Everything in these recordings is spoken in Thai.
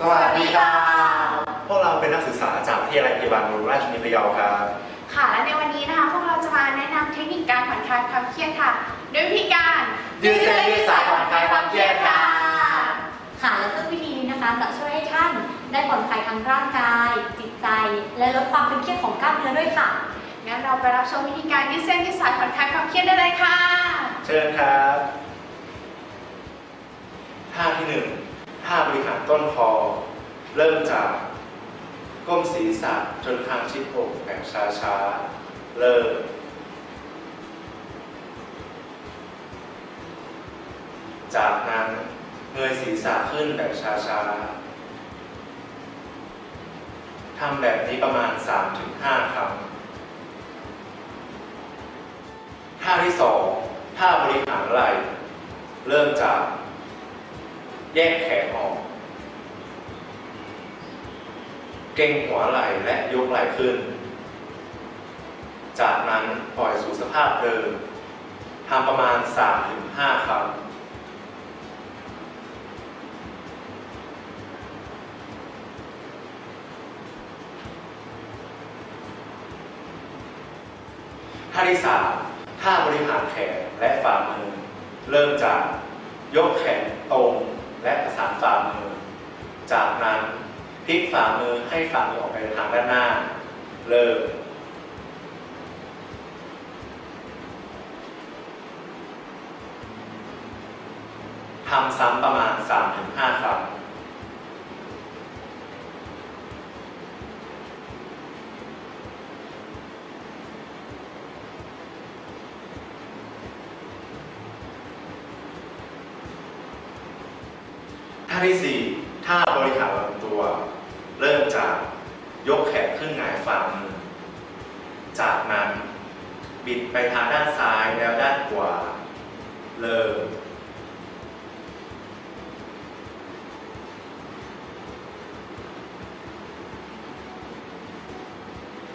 สวัสดีครับพวกเราเป็นนักศึกษาจากวิทยาลัยพยาบาลบำรุงราชนิพะเยาครับ ค่ะและในวันนี้นะคะพวกเราจะมาแนะนำเทคนิคการผ่อนคลายความเครียดค่ะด้วยวิธีการยืดเส้นยืดสายผ่อนคลายความเครียดค่ะ ค่ะและซึ่งวิธีนี้นะคะจะช่วยให้ท่านได้ผ่อนคลายทั้งร่างกาย จิตใจ และลดความตึงเครียดของกล้ามเนื้อด้วยค่ะ งั้นเราไปรับชมวิธีการยืดเส้นยืดสายผ่อนคลายความเครียดได้เลยค่ะ เชิญครับท่าที่หนึ่ง ท่าบริหารต้นคอ เริ่มจากก้มศีรษะจนคางชิดอกแบบช้าๆ เริ่ม จากนั้นเงยศีรษะขึ้นแบบช้าๆ ทำแบบนี้ประมาณ 3-5 ครั้ง ท่าที่สองท่าบริหารไหล่ เริ่มจาก แยกแขนออก เก่งหัวไหล่และยกไหล่ขึ้น จากนั้นปล่อยสู่สภาพเดิมทำประมาณ 3-5 ครั้งท่าที่สามท่าบริหารแขนและฝ่ามือ เริ่มจากยกแขนตรง และประสานฝ่ามือ จากนั้นพลิกฝ่ามือให้ฝ่ามือออกไปทางด้านหน้า เริ่มทำซ้ำประมาณ 3-5 ครั้งาที่สี่ท่าบริหารลำตัว เริ่มจากยกแขนขึ้นหงายฝ่ามือ จากนั้นบิดไปทางด้านซ้ายแล้วด้านขวา เริ่ม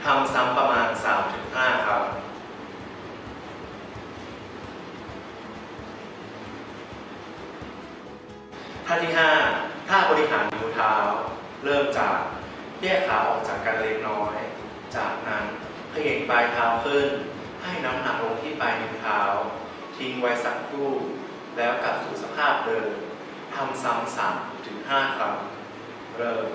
ทำซ้ำประมาณ 3 ครั้ง ท่าที่5ท่าบริหารนิ้วเท้า เริ่มจากแยกขาออกจากกันเล็กน้อย จากนั้นเขย่งปลายเท้าขึ้น ให้น้ำหนักลงที่ปลายนิ้วเท้า ทิ้งไว้สักครู่ แล้วกลับสู่สภาพเดิมทำซ้ำสามถึงห้าครั้งเริ่ม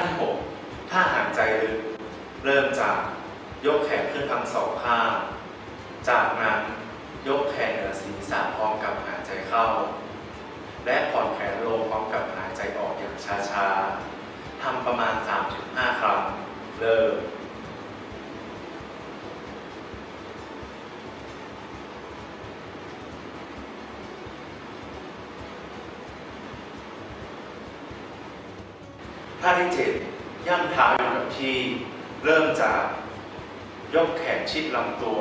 ท่าที่ห กท่าหายใจลึกเริ่มจากยกแขนขึ้นทั้งสองข้าง จากนั้นยกแขนเหนือศีรษะพร้อมกับหายใจเข้า และผ่อนแขนลงพร้อมกับหายใจออกอย่างช้าๆทำประมาณ 3-5 ครั้ง เริ่มท่าที่เจ็ด ย่ำเท้าอยู่กับที่เริ่มจากยกแขนชิดลำตัว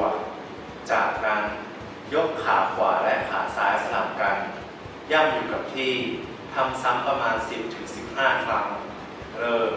จากนั้นยกขาขวาและขาซ้ายสลับกัน ย่ำอยู่กับที่ทำซ้ำประมาณ 10-15 ครั้ง เริ่ม